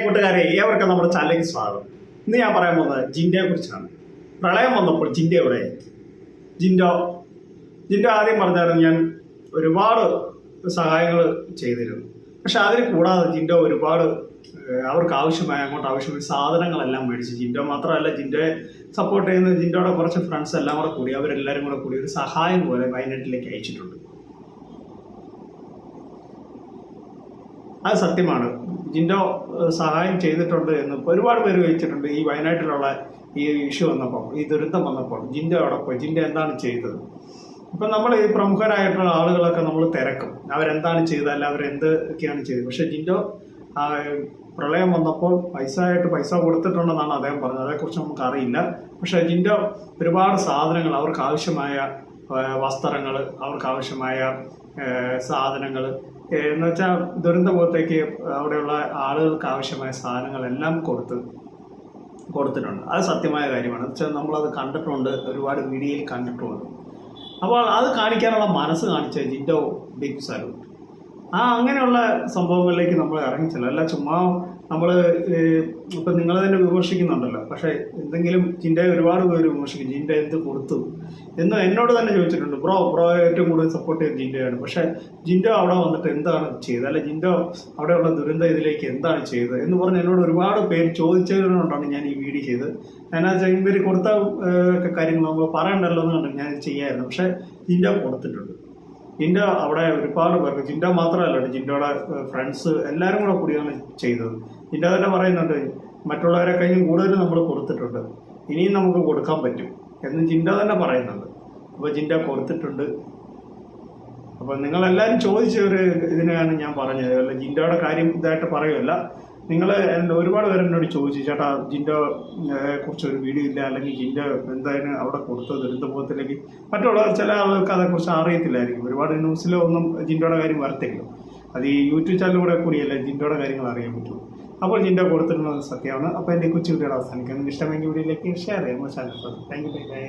കൂട്ടുകാരെ ഏവർക്കും നമ്മുടെ ചാനലിലേക്ക് സ്വാഗതം. ഇന്ന് ഞാൻ പറയാൻ പോകുന്നത് ജിൻഡയെ കുറിച്ചാണ്. പ്രളയം വന്നപ്പോൾ ജിൻഡ എവിടെ ജിൻഡോ ജിൻഡോ ആദ്യം പറഞ്ഞായിരുന്നു ഞാൻ ഒരുപാട് സഹായങ്ങൾ ചെയ്തിരുന്നു. പക്ഷെ അതിന് കൂടാതെ ജിൻഡോ ഒരുപാട് അവർക്ക് ആവശ്യമായ അങ്ങോട്ട് ആവശ്യമായ സാധനങ്ങളെല്ലാം മേടിച്ച്. ജിൻഡോ മാത്രമല്ല ജിൻഡോയെ സപ്പോർട്ട് ചെയ്യുന്ന ജിൻഡോയുടെ കുറച്ച് ഫ്രണ്ട്സ് എല്ലാം കൂടെ കൂടി അവരെല്ലാവരും കൂടെ കൂടി ഒരു സഹായം പോലെ വയനാട്ടിലേക്ക് അയച്ചിട്ടുണ്ട്. അത് സത്യമാണ്. ജിൻഡോ സഹായം ചെയ്തിട്ടുണ്ട് എന്ന് ഒരുപാട് പേര് ചോദിച്ചിട്ടുണ്ട് ഈ വയനാട്ടിലുള്ള ഈ ഇഷ്യൂ വന്നപ്പോൾ ഈ ദുരന്തം വന്നപ്പോൾ. ജിൻഡോ അവിടെ പോയി? ജിൻഡോ എന്താണ് ചെയ്തത്? ഇപ്പം നമ്മൾ ഈ പ്രമുഖരായിട്ടുള്ള ആളുകളൊക്കെ നമ്മൾ തിരക്കും. അവരെന്താണ് ചെയ്തത്? അല്ല അവരെന്തൊക്കെയാണ് ചെയ്തത്? പക്ഷേ ജിൻഡോ പ്രളയം വന്നപ്പോൾ പൈസ ആയിട്ട് പൈസ കൊടുത്തിട്ടുണ്ടെന്നാണ് അദ്ദേഹം പറഞ്ഞത്. അതേക്കുറിച്ച് നമുക്ക് അറിയില്ല പക്ഷേ ജിൻഡോ ഒരുപാട് സാധനങ്ങൾ അവർക്ക് ആവശ്യമായ വസ്ത്രങ്ങൾ അവർക്ക് ആവശ്യമായ സാധനങ്ങൾ എന്ന് വെച്ചാൽ ദുരന്തമുഖത്തേക്ക് അവിടെയുള്ള ആളുകൾക്ക് ആവശ്യമായ സാധനങ്ങളെല്ലാം കൊടുത്ത് കൊടുത്തിട്ടുണ്ട്. അത് സത്യമായ കാര്യമാണ്. വെച്ചാൽ നമ്മളത് കണ്ടിട്ടുണ്ട്. ഒരുപാട് വീഡിയോയിൽ കണ്ടിട്ടുമുണ്ട് അപ്പോൾ അത് കാണിക്കാനുള്ള മനസ്സ് കാണിച്ച ജിൻഡോ ബിഗ് സലൂട്ട് ആ അങ്ങനെയുള്ള സംഭവങ്ങളിലേക്ക് നമ്മൾ ഇറങ്ങിച്ചില്ല അല്ല ചുമ്മാ നമ്മൾ ഇപ്പം നിങ്ങൾ തന്നെ വിമർശിക്കുന്നുണ്ടല്ലോ. പക്ഷേ എന്തെങ്കിലും ജിന്റെ ഒരുപാട് പേര് വിമർശിക്കും. ജിന്റെ എന്ത് കൊടുത്തു? എന്ന് എന്നോട് തന്നെ ചോദിച്ചിട്ടുണ്ട്. ബ്രോ ബ്രോ ഏറ്റവും കൂടുതൽ സപ്പോർട്ട് ചെയ്ത് ജിന്റെയാണ് പക്ഷേ ജിൻഡോ അവിടെ വന്നിട്ട് എന്താണ് ചെയ്തത്? അല്ലെ ജിൻഡോ അവിടെയുള്ള ദുരന്തം ഇതിലേക്ക് എന്താണ് ചെയ്തത്? എന്ന് പറഞ്ഞ് എന്നോട് ഒരുപാട് പേര് ചോദിച്ചതുകൊണ്ടാണ് ഞാൻ ഈ വീഡിയോ ചെയ്തത്. ഞാൻ ആ ഇവർ കൊടുത്ത കാര്യങ്ങൾ നമ്മൾ പറയണ്ടല്ലോ എന്ന് കണ്ടു ഞാൻ ചെയ്യായിരുന്നു. പക്ഷേ ജിൻഡോ കൊടുത്തിട്ടുണ്ട്. ജിൻഡോ അവിടെ ഒരുപാട് പേർക്ക് ജിൻഡ മാത്രമല്ല ജിൻഡയുടെ ഫ്രണ്ട്സ് എല്ലാവരും കൂടെ കൂടിയാണ് ചെയ്തത്. ജിൻഡ തന്നെ പറയുന്നുണ്ട് മറ്റുള്ളവരെ കഴിഞ്ഞും കൂടുതൽ നമ്മൾ കൊടുത്തിട്ടുണ്ട്. ഇനിയും നമുക്ക് കൊടുക്കാൻ പറ്റും എന്ന് ജിൻഡ തന്നെ പറയുന്നുണ്ട്. അപ്പോൾ ജിൻഡ കൊടുത്തിട്ടുണ്ട്. അപ്പോൾ നിങ്ങളെല്ലാവരും ചോദിച്ച ഒരു ഇതിനാണ് ഞാൻ പറഞ്ഞത്. അല്ല ജിൻഡയുടെ കാര്യം ഇതായിട്ട് പറയുമല്ല നിങ്ങൾ ഒരുപാട് പേര് എന്നോട് ചോദിച്ചു ചേട്ടാ ജിന്റെ കുറിച്ച് ഒരു വീഡിയോ ഇല്ല അല്ലെങ്കിൽ ജിന്റെ എന്തായാലും അവിടെ കൊടുത്ത ദുരന്തബോധത്തിലേക്ക് മറ്റുള്ളവർ ചില ആളുകൾക്ക് അതേക്കുറിച്ച് അറിയത്തില്ലായിരിക്കും. ഒരുപാട് ന്യൂസിലോ ഒന്നും ജിൻഡോയുടെ കാര്യം വരത്തില്ല. അത് ഈ യൂട്യൂബ് ചാനലിലൂടെ കൂടിയല്ലേ ജിൻഡോയുടെ കാര്യങ്ങൾ അറിയാൻ പറ്റുള്ളൂ അപ്പോൾ ജിൻഡോ കൊടുത്തിട്ടുള്ളത് സത്യമാണ്. അപ്പോൾ എന്റെ കൊച്ചു വീഡിയോ അവസാനിക്കുന്നത് ഇഷ്ടമെങ്കിൽ വീഡിയോയിലേക്ക് ഷെയർ ചെയ്യാം channel thank you bye bye.